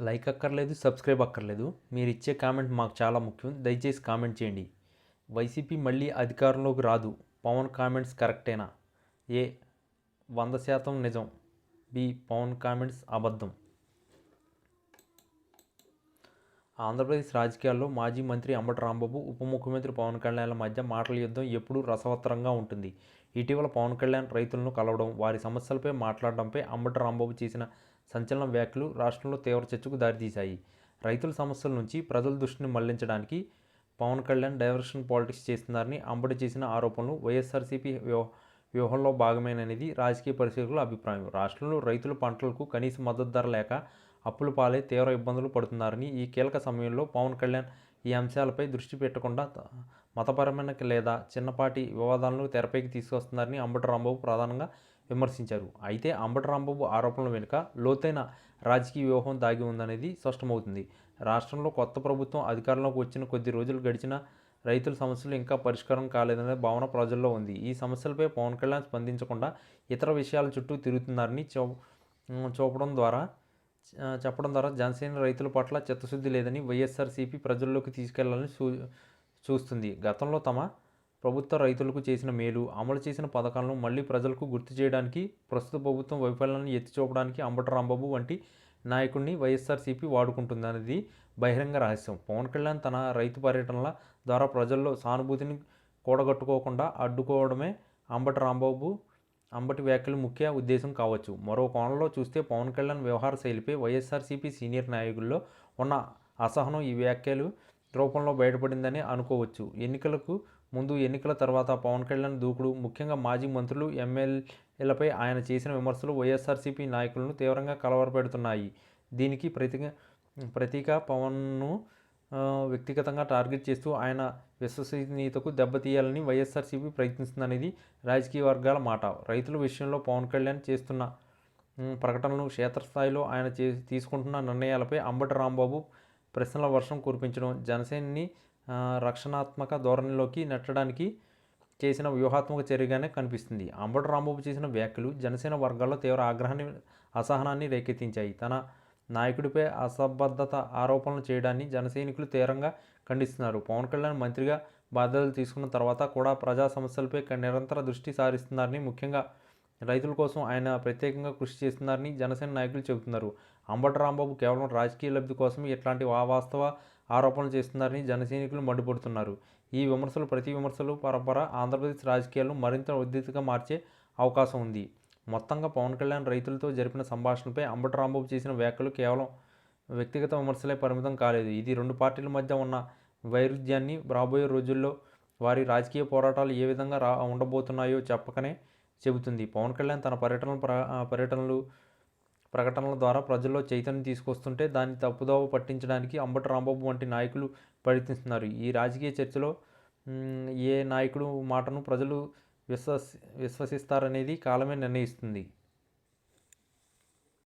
Like అక్కర్లేదు subscribe అక్కర్లేదు. మీరు ఇచ్చే కామెంట్ మాకు చాలా ముఖ్యం. దయచేసి కామెంట్ చేయండి. వైసీపీ మళ్ళీ అధికారంలోకి రాదు. పవన్ కామెంట్స్ కరెక్టేనా? ఏ వంద శాతం నిజం. బి పవన్ కామెంట్స్ అబద్ధం. ఆంధ్రప్రదేశ్ రాజకీయాల్లో మాజీ మంత్రి అంబటి రాంబాబు ఉప ముఖ్యమంత్రి పవన్ కళ్యాణ్ల మధ్య మాటల యుద్ధం ఎప్పుడూ రసవత్తరంగా ఉంటుంది. ఇటీవల పవన్ కళ్యాణ్ రైతులను కలవడం వారి సమస్యలపై మాట్లాడడంపై అంబటి రాంబాబు చేసిన సంచలన వ్యాఖ్యలు రాష్ట్రంలో తీవ్ర చర్చకు దారితీశాయి. రైతుల సమస్యల నుంచి ప్రజల దృష్టిని మళ్ళించడానికి పవన్ కళ్యాణ్ డైవర్షన్ పాలిటిక్స్ చేస్తున్నారని అంబటి చేసిన ఆరోపణలు వైఎస్ఆర్సీపీ వ్యవ వ్యూహంలో భాగమేననేది రాజకీయ పరిశీలకుల అభిప్రాయం. రాష్ట్రంలో రైతుల పంటలకు కనీస మద్దతు ధర లేక అప్పులు పాలై తీవ్ర ఇబ్బందులు పడుతున్నారని ఈ కీలక సమయంలో పవన్ కళ్యాణ్ ఈ అంశాలపై దృష్టి పెట్టకుండా మతపరమైన లేదా చిన్నపాటి వివాదాలను తెరపైకి తీసుకొస్తున్నారని అంబటి రాంబాబు ప్రధానంగా విమర్శించారు. అయితే అంబటి రాంబాబు ఆరోపణల వెనుక లోతైన రాజకీయ వ్యూహం దాగి ఉందనేది స్పష్టమవుతుంది. రాష్ట్రంలో కొత్త ప్రభుత్వం అధికారంలోకి వచ్చిన కొద్ది రోజులు గడిచిన రైతుల సమస్యలు ఇంకా పరిష్కారం కాలేదనే భావన ప్రజల్లో ఉంది. ఈ సమస్యలపై పవన్ కళ్యాణ్ స్పందించకుండా ఇతర విషయాల చుట్టూ తిరుగుతున్నారని చూ చూపడం ద్వారా చెప్పడం ద్వారా జనసేన రైతుల పట్ల చిత్తశుద్ధి లేదని వైఎస్ఆర్సీపీ ప్రజల్లోకి తీసుకెళ్ళాలని చూ చూస్తుంది. గతంలో తమ ప్రభుత్వ రైతులకు చేసిన మేలు అమలు చేసిన పథకాలను మళ్ళీ ప్రజలకు గుర్తు చేయడానికి ప్రస్తుత ప్రభుత్వం వైఫల్యాన్ని ఎత్తి చూపడానికి అంబటి రాంబాబు వంటి నాయకుడిని వైఎస్ఆర్సీపీ వాడుకుంటుందనేది బహిరంగ రహస్యం. పవన్ కళ్యాణ్ తన రైతు పర్యటనల ద్వారా ప్రజల్లో సానుభూతిని కూడగట్టుకోకుండా అడ్డుకోవడమే అంబటి రాంబాబు అంబటి వ్యాఖ్యలు ముఖ్య ఉద్దేశం కావచ్చు. మరో కోణంలో చూస్తే పవన్ కళ్యాణ్ వ్యవహార శైలిపై వైఎస్ఆర్సీపీ సీనియర్ నాయకుల్లో ఉన్న అసహనం ఈ వ్యాఖ్యలు రూపంలో బయటపడిందని అనుకోవచ్చు. ఎన్నికలకు ముందు ఎన్నికల తర్వాత పవన్ కళ్యాణ్ దూకుడు ముఖ్యంగా మాజీ మంత్రులు ఎమ్మెల్యేలపై ఆయన చేసిన విమర్శలు వైఎస్ఆర్సీపీ నాయకులను తీవ్రంగా కలవరపెడుతున్నాయి. దీనికి ప్రతిగా ప్రతీక పవన్ను వ్యక్తిగతంగా టార్గెట్ చేస్తూ ఆయన విశ్వసనీయతకు దెబ్బతీయాలని వైఎస్ఆర్సీపీ ప్రయత్నిస్తుందనేది రాజకీయ వర్గాల మాట. రైతుల విషయంలో పవన్ కళ్యాణ్ చేస్తున్న ప్రకటనలు క్షేత్రస్థాయిలో ఆయన చే తీసుకుంటున్న నిర్ణయాలపై అంబటి రాంబాబు ప్రశ్నల వర్షం కురిపించడం జనసేనని రక్షణాత్మక ధోరణిలోకి నెట్టడానికి చేసిన వ్యూహాత్మక చర్యగానే కనిపిస్తుంది. అంబటి రాంబాబు చేసిన వ్యాఖ్యలు జనసేన వర్గాల్లో తీవ్ర ఆగ్రహాన్ని అసహనాన్ని రేకెత్తించాయి. తన నాయకుడిపై అసబద్ధత ఆరోపణలు చేయడాన్ని జనసైనికులు తీవ్రంగా ఖండిస్తున్నారు. పవన్ కళ్యాణ్ మంత్రిగా బాధ్యతలు తీసుకున్న తర్వాత కూడా ప్రజా సమస్యలపై నిరంతర దృష్టి సారిస్తున్నారని ముఖ్యంగా రైతుల కోసం ఆయన ప్రత్యేకంగా కృషి చేస్తున్నారని జనసేన నాయకులు చెబుతున్నారు. అంబటి రాంబాబు కేవలం రాజకీయ లబ్ధి కోసం ఇట్లాంటి అవాస్తవ ఆరోపణలు చేస్తున్నారని జనసైనికులు మండిపడుతున్నారు. ఈ విమర్శలు ప్రతి విమర్శలు పరపర ఆంధ్రప్రదేశ్ రాజకీయాలను మరింత ఉద్రిక్తగా మార్చే అవకాశం ఉంది. మొత్తంగా పవన్ కళ్యాణ్ రైతులతో జరిపిన సంభాషణపై అంబటి రాంబాబు చేసిన వ్యాఖ్యలు కేవలం వ్యక్తిగత విమర్శలే పరిమితం కాలేదు. ఇది రెండు పార్టీల మధ్య ఉన్న వైరుధ్యాన్ని రాబోయే రోజుల్లో వారి రాజకీయ పోరాటాలు ఏ విధంగా రా ఉండబోతున్నాయో చెప్పకనే చెబుతుంది. పవన్ కళ్యాణ్ తన పర్యటనలు పర్యటనలు ప్రకటనల ద్వారా ప్రజల్లో చైతన్యం తీసుకొస్తుంటే దాన్ని తప్పుదోవ పట్టించడానికి అంబటి రాంబాబు వంటి నాయకులు ప్రయత్నిస్తున్నారు. ఈ రాజకీయ చర్చలో ఏ నాయకుడు మాటను ప్రజలు విశ్వసి విశ్వసిస్తారనేది కాలమే నిర్ణయిస్తుంది.